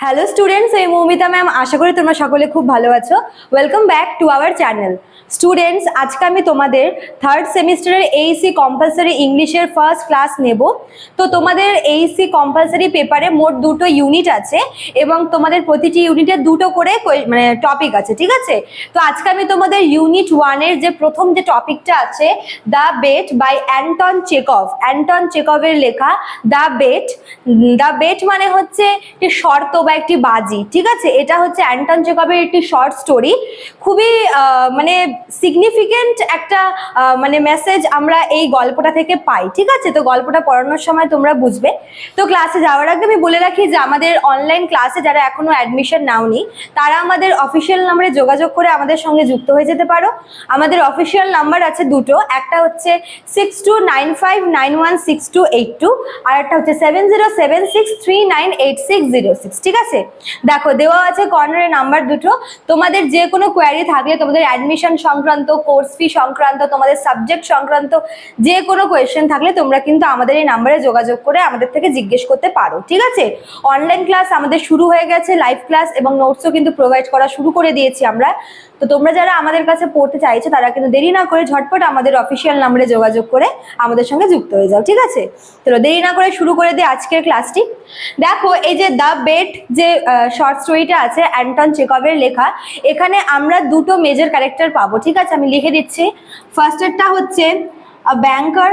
Hello students এই Moumita ma'am আশা করি তোমরা সকলে খুব ভালো আছো। Welcome back to our channel students আজকে আমি তোমাদের থার্ড সেমিস্টারের এইসি কম্পালসারি ইংলিশের ফার্স্ট ক্লাস নেব। তো তোমাদের এইসি কম্পালসারি পেপারে মোট দুটো ইউনিট আছে এবং তোমাদের প্রতিটি ইউনিটে দুটো করে মানে টপিক আছে, ঠিক আছে? তো আজকে আমি তোমাদের ইউনিট ওয়ানের যে প্রথম যে টপিকটা আছে the bet by Anton Chekhov Anton চেকভের লেখা দ্য বেট দ্য বেট মানে হচ্ছে শর্ত বা একটি বাজি, ঠিক আছে? এটা হচ্ছে অ্যান্টন চেকভের একটি শর্ট স্টোরি খুবই মানে সিগনিফিকেন্ট একটা মানে মেসেজ আমরা এই গল্পটা থেকে পাই, ঠিক আছে? তো গল্পটা পড়ানোর সময় তোমরা বুঝবে। তো ক্লাসে যাওয়ার আগে আমি বলে রাখি যে আমাদের অনলাইন ক্লাসে যারা এখনও অ্যাডমিশন নাওনি, তারা আমাদের অফিসিয়াল নাম্বারে যোগাযোগ করে আমাদের সঙ্গে যুক্ত হয়ে যেতে পারো। আমাদের অফিসিয়াল নাম্বার আছে দুটো, একটা হচ্ছে six two nine five nine one six two eight two আর একটা হচ্ছে seven zero seven six three nine eight six zero six ঠিক আছে দেখো, দেওয়া আছে কর্নারে নাম্বার দুটো। তোমাদের যে কোনো কোয়ারি থাকলে তোমাদের অ্যাডমিশন সংক্রান্ত কোর্স ফি সংক্রান্ত, তোমাদের সাবজেক্ট সংক্রান্ত, যে কোনো কোয়েশ্চেন থাকলে তোমরা কিন্তু আমাদের এই নাম্বারে যোগাযোগ করে আমাদের থেকে জিজ্ঞেস করতে পারো, ঠিক আছে? অনলাইন ক্লাস আমাদের শুরু হয়ে গেছে লাইভ ক্লাস এবং নোটসও কিন্তু প্রোভাইড করা শুরু করে দিয়েছি আমরা। তো তোমরা যারা আমাদের কাছে পড়তে চাইছো, তারা কিন্তু দেরি না করে ঝটপট আমাদের অফিসিয়াল নাম্বারে যোগাযোগ করে আমাদের সঙ্গে যুক্ত হয়ে যাও, ঠিক আছে? তো দেরি না করে শুরু করে দিই আজকের ক্লাসটি দেখো, এই যে দ্য বেট যে শর্ট স্টোরিটা আছে, অ্যান্টন চেকভের লেখা, এখানে আমরা দুটো মেজর ক্যারেক্টার পাবো, ঠিক আছে? আমি লিখে দিচ্ছি। ফার্স্টেরটা হচ্ছে ব্যাংকার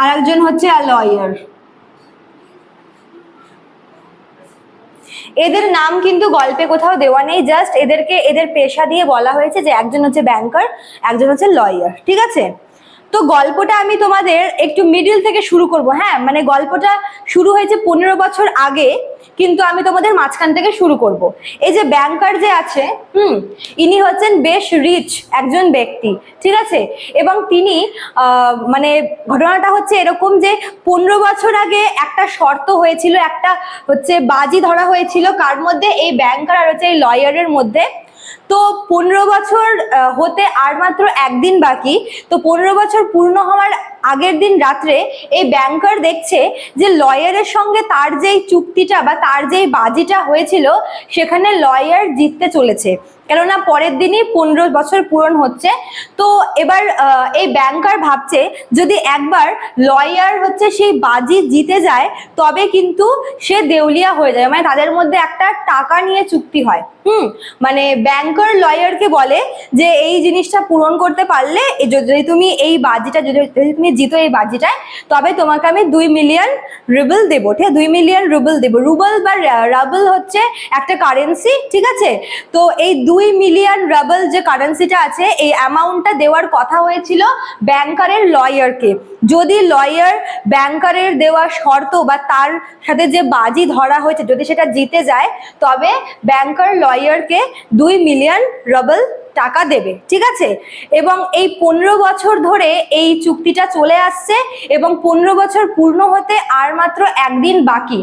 আর একজন হচ্ছে লয়ার এদের নাম কিন্তু গল্পে কোথাও দেওয়া নেই জাস্ট এদেরকে, এদের পেশা দিয়ে বলা হয়েছে যে একজন হচ্ছে ব্যাংকার একজন হচ্ছে লয়ার ঠিক আছে? তো গল্পটা আমি তোমাদের একটু মিডিল থেকে শুরু করব। হ্যাঁ মানে গল্পটা শুরু হয়েছে পনেরো বছর আগে, কিন্তু আমি তোমাদের মাঝখান থেকে শুরু করব। এই যে ব্যাংকার যে আছে, হুম, ইনি হচ্ছেন বেশ রিচ একজন ব্যক্তি, ঠিক আছে? এবং তিনি মানে ঘটনাটা হচ্ছে এরকম যে পনেরো বছর আগে একটা শর্ত হয়েছিল, একটা হচ্ছে বাজি ধরা হয়েছিল, কার মধ্যে? এই ব্যাংকার আর হচ্ছে এই লয়ারের মধ্যে। তো পনেরো বছর হতে আর মাত্র একদিন বাকি। তো পনেরো বছর পূর্ণ হওয়ার আগের দিন রাত্রে এই ব্যাংকার দেখছে যে লয়ারের সঙ্গে তার যেই চুক্তিটা বা তার যেই বাজিটা হয়েছিল, সেখানে লয়ার জিততে চলেছে। কেননা পরের দিনই পনেরো বছর পূরণ হচ্ছে। তো এবার এই ব্যাংকার ভাবছে যদি একবার লয়ার হচ্ছে সেই বাজি জিতে যায়, তবে কিন্তু সে দেউলিয়া হয়ে যায়। মানে তাদের মধ্যে একটা টাকা নিয়ে চুক্তি হয়। হুম? মানে ব্যাংকার লয়ারকে বলে যে, এই জিনিসটা পূরণ করতে পারলে যদি তুমি এই বাজিটা, যদি তুমি জিতো এই বাজিটায়, তবে তোমাকে আমি দুই মিলিয়ন রুবেল দেবো, ঠিক আছে? দুই মিলিয়ন রুবেল দেবো। রুবেল বা রাবল হচ্ছে একটা কারেন্সি ঠিক আছে? তো এই দুই মিলিয়ন রাবল যে কারেন্সিটা আছে, এই অ্যামাউন্টটা দেওয়ার কথা হয়েছিল ব্যাংকারের লয়ারকে যদি লয়ার ব্যাংকারের দেওয়া শর্ত বা তার সাথে যে বাজি ধরা হয়েছে, যদি সেটা জিতে যায়, তবে ব্যাংকার লয়ারকে দুই মিলিয়ন রবল টাকা দেবে, ঠিক আছে? এবং এই পনেরো বছর ধরে এই চুক্তিটা চলে আসছে এবং পনেরো বছর পূর্ণ হতে আর মাত্র একদিন বাকি।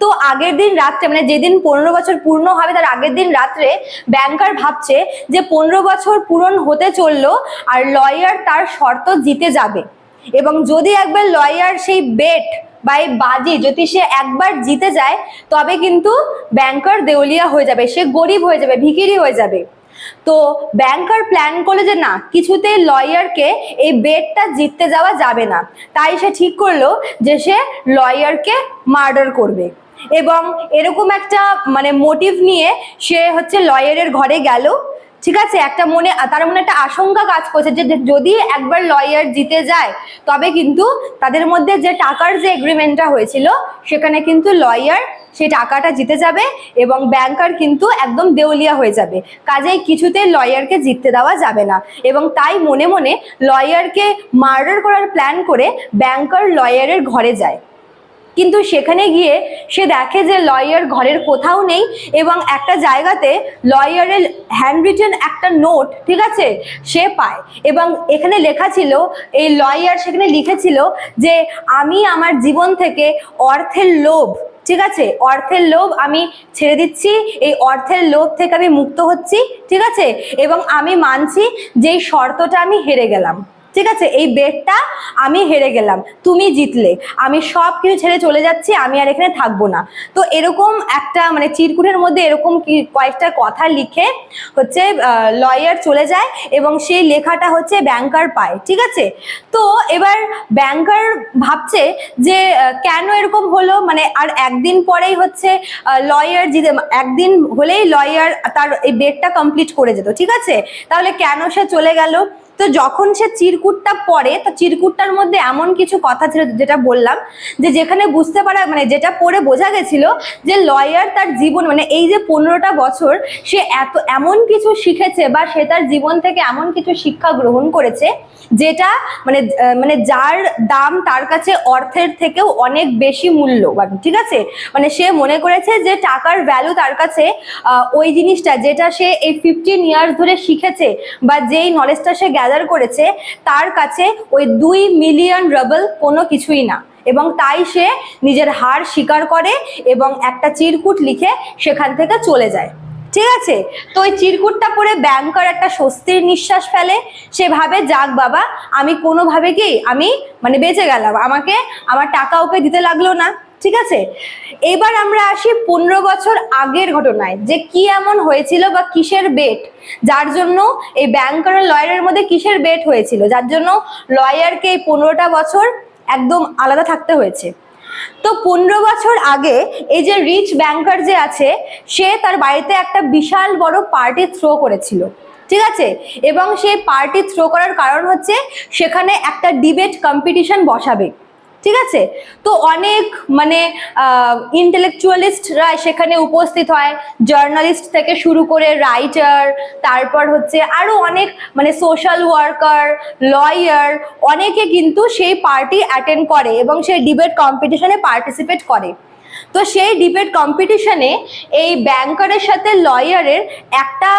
তো আগের দিন রাত্রে মানে যেদিন পনেরো বছর পূর্ণ হবে তার আগের দিন রাত্রে ব্যাংকার ভাবছে যে পনেরো বছর পূরণ হতে চলল আর লয়ার তার শর্ত জিতে যাবে। এবং যদি একবার লয়ার সেই বেট বা এই বাজি যদি সে একবার জিতে যায়, তবে কিন্তু ব্যাংকার দেউলিয়া হয়ে যাবে, সে গরিব হয়ে যাবে ভিখিরি হয়ে যাবে। তো ব্যাংকার প্ল্যান করল যে না, কিছুতেই লয়ারকে এই বেডটা জিততে যাওয়া যাবে না। তাই সে ঠিক করল যে সে লয়ারকে মার্ডার করবে। এবং এরকম একটা মানে মোটিভ নিয়ে সে হচ্ছে লয়ারের ঘরে গেল। ঠিক আছে? একটা মনে, তার মনে একটা আশঙ্কা কাজ করছে যে যে যদি একবার লয়ার জিতে যায়, তবে কিন্তু তাদের মধ্যে যে টাকার যে এগ্রিমেন্টটা হয়েছিল, সেখানে কিন্তু লয়ার সেই টাকাটা জিতে যাবে এবং ব্যাংকার কিন্তু একদম দেউলিয়া হয়ে যাবে। কাজেই কিছুতে লয়ারকে জিততে দেওয়া যাবে না। এবং তাই মনে মনে লয়ারকে মার্ডার করার প্ল্যান করে ব্যাংকার লয়ারের ঘরে যায়। কিন্তু সেখানে গিয়ে সে দেখে যে লয়ার ঘরের কোথাও নেই এবং একটা জায়গাতে লয়ারের হ্যান্ড রিটেন একটা নোট ঠিক আছে? সে পায়। এবং এখানে লেখা ছিল, এই লয়ার সেখানে লিখেছিল যে, আমি আমার জীবন থেকে অর্থের লোভ ঠিক আছে? অর্থের লোভ আমি ছেড়ে দিচ্ছি, এই অর্থের লোভ থেকে আমি মুক্ত হচ্ছি, ঠিক আছে? এবং আমি মানছি যে শর্তটা আমি হেরে গেলাম। ঠিক আছে? এই বেটটা আমি হেরে গেলাম। তুমি জিতলে। আমি সব কিছু ছেড়ে চলে যাচ্ছি, আমি আর এখানে থাকব না। তো এরকম একটা মানে চিরকুটের মধ্যে এরকম কয়েকটা কথা লিখে হচ্ছে লয়ার চলে যায় এবং সেই লেখাটা হচ্ছে ব্যাংকার পায়, ঠিক আছে? তো এবার ব্যাংকার ভাবছে যে কেন এরকম হলো? মানে আর একদিন পরেই হচ্ছে লয়ার জিতে একদিন হলেই লয়ার তার এই বেডটা কমপ্লিট করে যেত, ঠিক আছে? তাহলে কেন সে চলে গেল? তো যখন সে চিরকুটটা পড়ে, তো চিরকুটটার মধ্যে এমন কিছু কথা ছিল যেটা বললাম, যে যেখানে বুঝতে পারা মানে যেটা পড়ে বোঝা গেছিল যে লয়ার তার জীবন মানে এই যে পনেরোটা বছর সে এত, এমন কিছু শিখেছে বা সে তার জীবন থেকে এমন কিছু শিক্ষা গ্রহণ করেছে, যেটা মানে মানে যার দাম তার কাছে অর্থের থেকেও অনেক বেশি মূল্যবান, ঠিক আছে? মানে সে মনে করেছে যে টাকার ভ্যালু তার কাছে ওই জিনিসটা যেটা সে এই ফিফটিন ইয়ার্স ধরে শিখেছে বা যেই নলেজটা সে গ্যাদার করেছে, তার কাছে ওই দুই মিলিয়ন রবল কোনো কিছুই না। এবং তাই সে নিজের হার স্বীকার করে এবং একটা চিরকুট লিখে সেখান থেকে চলে যায়। ঠিক আছে? তো ওই চিরকুটটা পরে ব্যাংকার একটা স্বস্তির নিঃশ্বাস ফেলে। সে ভাবে, যাক বাবা, আমি কোনোভাবে কি, আমি মানে বেঁচে গেলাম। আমাকে, আমার টাকা ওকে দিতে লাগল না। ঠিক আছে? এবার আমরা আসি পনেরো বছর আগের ঘটনায়, যে কি এমন হয়েছিল বা কিসের বেট যার জন্য এই ব্যাংকার লয়ারের মধ্যে কিসের বেট হয়েছিল? যার জন্য লয়ারকে এই পনেরোটা বছর একদম আলাদা থাকতে হয়েছে। তো পনেরো বছর আগে এই যে রিচ ব্যাংকার যে আছে, সে তার বাড়িতে একটা বিশাল বড় পার্টি থ্রো করেছিল। ঠিক আছে? এবং সেই পার্টি থ্রো করার কারণ হচ্ছে, সেখানে একটা ডিবেট কম্পিটিশন বসাবে। ঠিক আছে? তো অনেক মানে ইন্টেলেকচুয়ালিস্টরা সেখানে উপস্থিত হয়। জার্নালিস্ট থেকে শুরু করে রাইটার তারপর হচ্ছে আরও অনেক মানে সোশ্যাল ওয়ার্কার লয়ার অনেকে কিন্তু সেই পার্টি অ্যাটেন্ড করে এবং সেই ডিবেট কম্পিটিশনে পার্টিসিপেট করে। তো সেই ডিবেট কম্পিটিশনে এই ব্যাংকারের সাথে লয়ারের একটা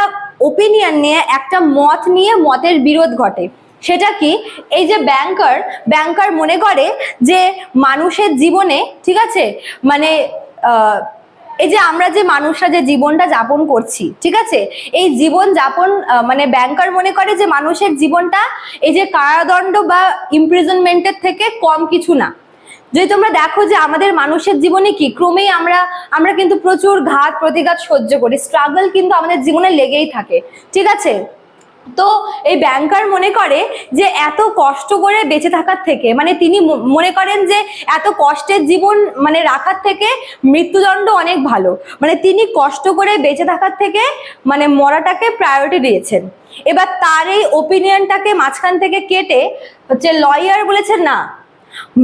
ওপিনিয়ন নিয়ে, একটা মত নিয়ে মতের বিরোধ ঘটে। সেটা কি? এই যে ব্যাংকার ব্যাংকার মনে করে যে মানুষের জীবনে, ঠিক আছে? মানে এই যে আমরা যে মানুষরা যে জীবনটা যাপন করছি, ঠিক আছে? এই জীবন যাপন মানে ব্যাংকার মনে করে যে মানুষের জীবনটা এই যে কারাদণ্ড বা ইমপ্রিজনমেন্টের থেকে কম কিছু না। যদি তোমরা দেখো যে আমাদের মানুষের জীবনে কি, ক্রমেই আমরা আমরা কিন্তু প্রচুর ঘাত, প্রতিঘাত সহ্য করি। স্ট্রাগল কিন্তু আমাদের জীবনে লেগেই থাকে, ঠিক আছে? তো এই ব্যাংকার মনে করে যে এত কষ্ট করে বেঁচে থাকার থেকে মানে তিনি মনে করেন যে এত কষ্টের জীবন মানে রাখার থেকে মৃত্যুদণ্ড অনেক ভালো। মানে তিনি কষ্ট করে বেঁচে থাকার থেকে মানে মরাটাকে প্রায়োরিটি দিয়েছেন। এবার তার এই ওপিনিয়নটাকে মাঝখান থেকে কেটে হচ্ছে লয়ার বলেছেন না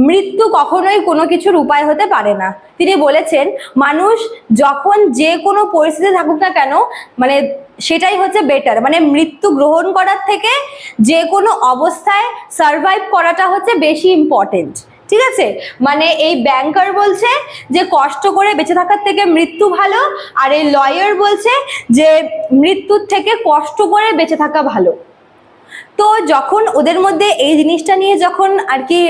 মৃত্যু কখনোই কোনো কিছুর উপায় হতে পারে না। তিনি বলেছেন, মানুষ যখন যে কোনো পরিস্থিতি থাকুক না কেন মানে সেটাই হচ্ছে বেটার মানে মৃত্যু গ্রহণ করার থেকে যে কোনো অবস্থায় সার্ভাইভ করাটা হচ্ছে বেশি ইম্পর্টেন্ট ঠিক আছে? মানে এই ব্যাংকার বলছে যে, কষ্ট করে বেঁচে থাকার থেকে মৃত্যু ভালো, আর এই লয়ার বলছে যে, মৃত্যুর থেকে কষ্ট করে বেঁচে থাকা ভালো। তো যখন ওদের মধ্যে এই জিনিসটা নিয়ে যখন আর কি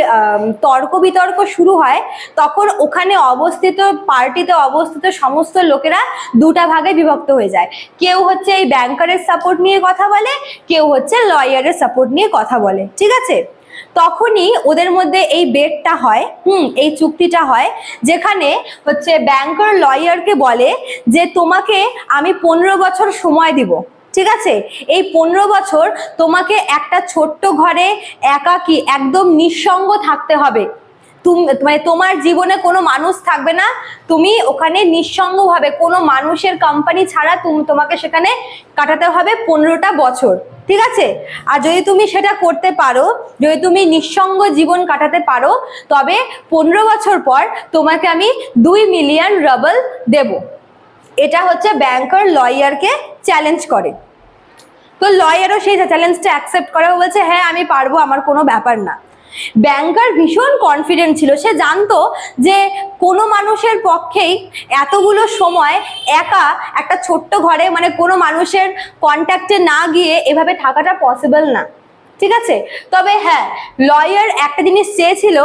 তর্ক বিতর্ক শুরু হয়, তখন ওখানে অবস্থিত, পার্টিতে অবস্থিত সমস্ত লোকেরা দুটা ভাগে বিভক্ত হয়ে যায়। কেউ হচ্ছে এই ব্যাংকারের সাপোর্ট নিয়ে কথা বলে, কেউ হচ্ছে লয়ারের সাপোর্ট নিয়ে কথা বলে, ঠিক আছে? তখনই ওদের মধ্যে এই বেটটা হয়, হুম, এই চুক্তিটা হয়, যেখানে হচ্ছে ব্যাংকার লয়ারকে বলে যে, তোমাকে আমি পনেরো বছর সময় দিব। ঠিক আছে? এই পনেরো বছর তোমাকে একটা ছোট্ট ঘরে একাকী একদম নিঃসঙ্গ থাকতে হবে। মানে তোমার জীবনে কোনো মানুষ থাকবে না, তুমি ওখানে নিঃসঙ্গভাবে কোনো মানুষের কোম্পানি ছাড়া তুমি, তোমাকে সেখানে কাটাতে হবে পনেরোটা বছর। ঠিক আছে? আর যদি তুমি সেটা করতে পারো, যদি তুমি নিঃসঙ্গ জীবন কাটাতে পারো, তবে পনেরো বছর পর তোমাকে আমি দুই মিলিয়ন রাবল দেবো। এটা হচ্ছে ব্যাংকার লয়ারকে চ্যালেঞ্জ করে। তো লয়ারও সেই চ্যালেঞ্জটা অ্যাকসেপ্ট করে। বলছে হ্যাঁ আমি পারব, আমার কোনো ব্যাপার না। ব্যাংকার ভীষণ কনফিডেন্ট ছিল। সে জানতো যে কোনো মানুষের পক্ষেই এতগুলো সময় একা একটা ছোট্ট ঘরে মানে কোনো মানুষের কন্ট্যাক্টে না গিয়ে এভাবে থাকাটা পসিবল না। ঠিক আছে? তবে হ্যাঁ লয়ার একটা জিনিস চেয়েছিল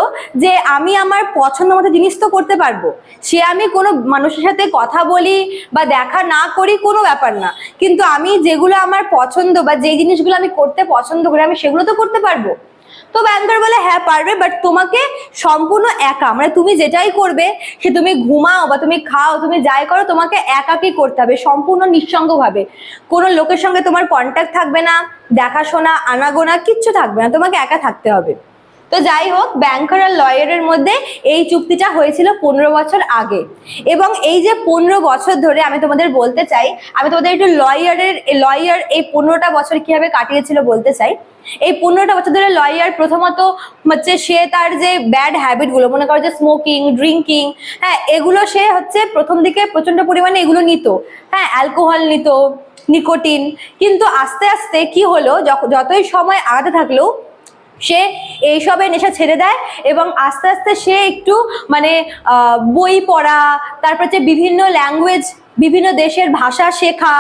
যে আমি আমার পছন্দ মতো জিনিস তো করতে পারব। সে আমি কোনো মানুষের সাথে কথা বলি বা দেখা না করি কোনো ব্যাপার না। কিন্তু আমি যেগুলো আমার পছন্দ বা যে জিনিসগুলো আমি করতে পছন্দ করি, আমি সেগুলো তো করতে পারব। তো ব্যাংকার বলে হ্যাঁ পারবে বাট তোমাকে সম্পূর্ণ একা। মানে তুমি যেটাই করবে, সে তুমি ঘুমাও বা তুমি খাও, তুমি যাই করো, তোমাকে একাকে করতে হবে, সম্পূর্ণ নিঃসঙ্গভাবে। কোনো লোকের সঙ্গে তোমার কন্ট্যাক্ট থাকবে না, দেখাশোনা, আনাগোনা, কিচ্ছু থাকবে না, তোমাকে একা থাকতে হবে। তো যাই হোক ব্যাংকার আর লয়ারের মধ্যে এই চুক্তিটা হয়েছিল পনেরো বছর আগে। এবং এই যে পনেরো বছর ধরে আমি তোমাদের বলতে চাই, আমি তোমাদের একটু লয়ারের লয়ার এই পনেরোটা বছর কীভাবে কাটিয়েছিল বলতে চাই। এই পনেরোটা বছর ধরে লয়ার প্রথমত হচ্ছে সে তার যে ব্যাড হ্যাবিটগুলো মনে করো যে স্মোকিং ড্রিঙ্কিং হ্যাঁ এগুলো সে হচ্ছে প্রথম দিকে প্রচণ্ড পরিমাণে এগুলো নিত। হ্যাঁ অ্যালকোহল নিত নিকোটিন কিন্তু আস্তে আস্তে কি হলো যতই সময় আগাতে থাকলেও সে এইসবের নেশা ছেড়ে দেয় এবং আস্তে আস্তে সে একটু মানে বই পড়া, তারপর যে বিভিন্ন ল্যাঙ্গুয়েজ বিভিন্ন দেশের ভাষা শেখা,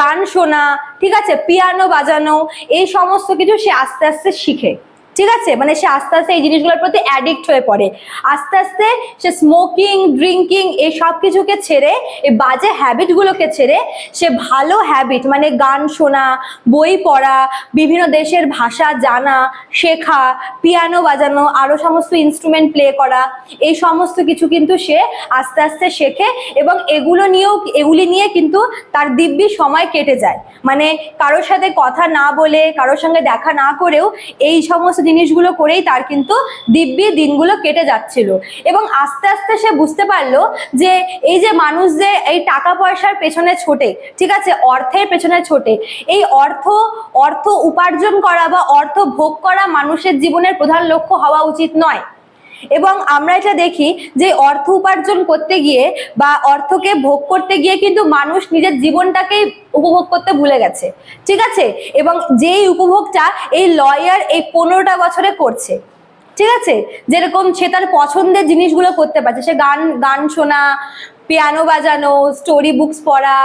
গান শোনা, ঠিক আছে পিয়ানো বাজানো, এই সমস্ত কিছু সে আস্তে আস্তে শিখে। ঠিক আছে? মানে সে আস্তে আস্তে এই জিনিসগুলোর প্রতি অ্যাডিক্ট হয়ে পড়ে। আস্তে আস্তে সে স্মোকিং ড্রিঙ্কিং এই সব কিছুকে ছেড়ে, এই বাজে হ্যাবিটগুলোকে ছেড়ে সে ভালো হ্যাবিট মানে গান শোনা, বই পড়া, বিভিন্ন দেশের ভাষা জানা, শেখা পিয়ানো বাজানো আরও সমস্ত ইনস্ট্রুমেন্ট প্লে করা, এই সমস্ত কিছু কিন্তু সে আস্তে আস্তে শেখে এবং এগুলো নিয়েও, এগুলি নিয়ে কিন্তু তার দিব্যি সময় কেটে যায়। মানে কারোর সাথে কথা না বলে, কারোর সঙ্গে দেখা না করেও এই সমস্ত জিনিসগুলো করেই তার কিন্তু দিব্যি দিনগুলো কেটে যাচ্ছিল। এবং আস্তে আস্তে সে বুঝতে পারল যে এই যে মানুষ যে এই টাকা পয়সার পেছনে ছোটে, ঠিক আছে? অর্থের পেছনে ছোটে। এই অর্থ অর্থ উপার্জন করা বা অর্থ ভোগ করা মানুষের জীবনের প্রধান লক্ষ্য হওয়া উচিত নয়। এবং আমরা এটা দেখি যে অর্থ উপার্জন করতে গিয়ে বা অর্থকে ভোগ করতে গিয়ে কিন্তু মানুষ নিজের জীবনটাকেই উপভোগ করতে ভুলে গেছে। ঠিক আছে? এবং যেই উপভোগটা এই লয়ার এই পনেরোটা বছরে করছে ঠিক আছে? যেরকম সে তার পছন্দের জিনিসগুলো করতে পারছে। সে গান গান শোনা পিয়ানো বাজানো স্টোরি বুকস পড়া,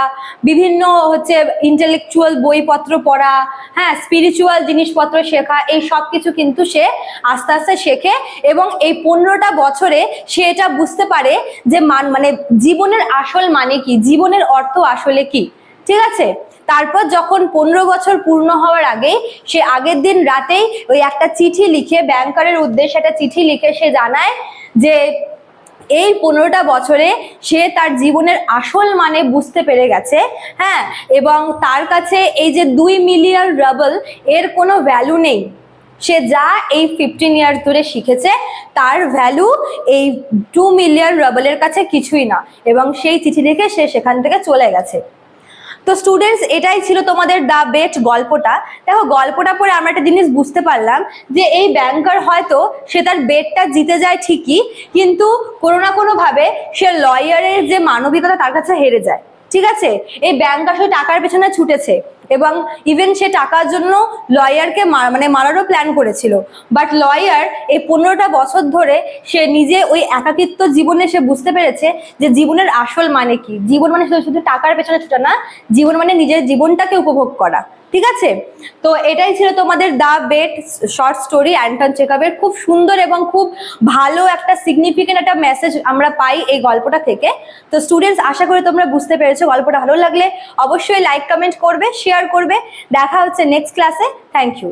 বিভিন্ন হচ্ছে ইন্টেলেকচুয়াল বইপত্র পড়া হ্যাঁ স্পিরিচুয়াল জিনিসপত্র শেখা, এই সব কিছু কিন্তু সে আস্তে আস্তে শেখে এবং এই পনেরোটা বছরে সে এটা বুঝতে পারে যে মান মানে জীবনের আসল মানে কি? জীবনের অর্থ আসলে কি? ঠিক আছে? তারপর যখন পনেরো বছর পূর্ণ হওয়ার আগে, সে আগের দিন রাতেই ওই একটা চিঠি লিখে, ব্যাংকারের উদ্দেশ্যে একটা চিঠি লিখে সে জানায় যে, এই পনেরোটা বছরে সে তার জীবনের আসল মানে বুঝতে পেরে গেছে। হ্যাঁ এবং তার কাছে এই যে দুই মিলিয়ন রাবল এর কোনো ভ্যালু নেই। সে যা এই ফিফটিন ইয়ার্স ধরে শিখেছে, তার ভ্যালু এই টু মিলিয়ন রাবলের কাছে কিছুই না। এবং সেই চিঠি লিখে সে সেখান থেকে চলে গেছে। তো স্টুডেন্টস এটাই ছিল তোমাদের দ্য বেট গল্পটা। দেখো, গল্পটা পরে আমরা একটা জিনিস বুঝতে পারলাম যে এই ব্যাংকার হয়তো সে তার বেটটা জিতে যায় ঠিকই, কিন্তু কোনো না কোনোভাবে সে লয়ারের যে মানবিকতা তার কাছে হেরে যায়। ঠিক আছে? এই ব্যাংক আসলে টাকার পেছনে ছুটেছে এবং ইভেন সে টাকার জন্য লয়ারকে মানে মারারও প্ল্যান করেছিল। বাট লয়ার এই পনেরোটা বছর ধরে সে নিজে ওই একাকিত্ব জীবনে সে বুঝতে পেরেছে যে জীবনের আসল মানে কি? জীবন মানে শুধু টাকার পেছনে ছুটা না, জীবন মানে নিজের জীবনটাকে উপভোগ করা। ঠিক আছে? তো এটাই ছিল তোমাদের the bet short story Anton চেকআপের খুব সুন্দর এবং খুব ভালো একটা সিগনিফিকেন্ট একটা মেসেজ আমরা পাই এই গল্পটা থেকে। তো স্টুডেন্টস আশা করি তোমরা বুঝতে পেরেছ গল্পটা ভালো লাগলে। অবশ্যই লাইক কমেন্ট করবে শেয়ার করবে। দেখা হচ্ছে নেক্সট ক্লাসে থ্যাংক ইউ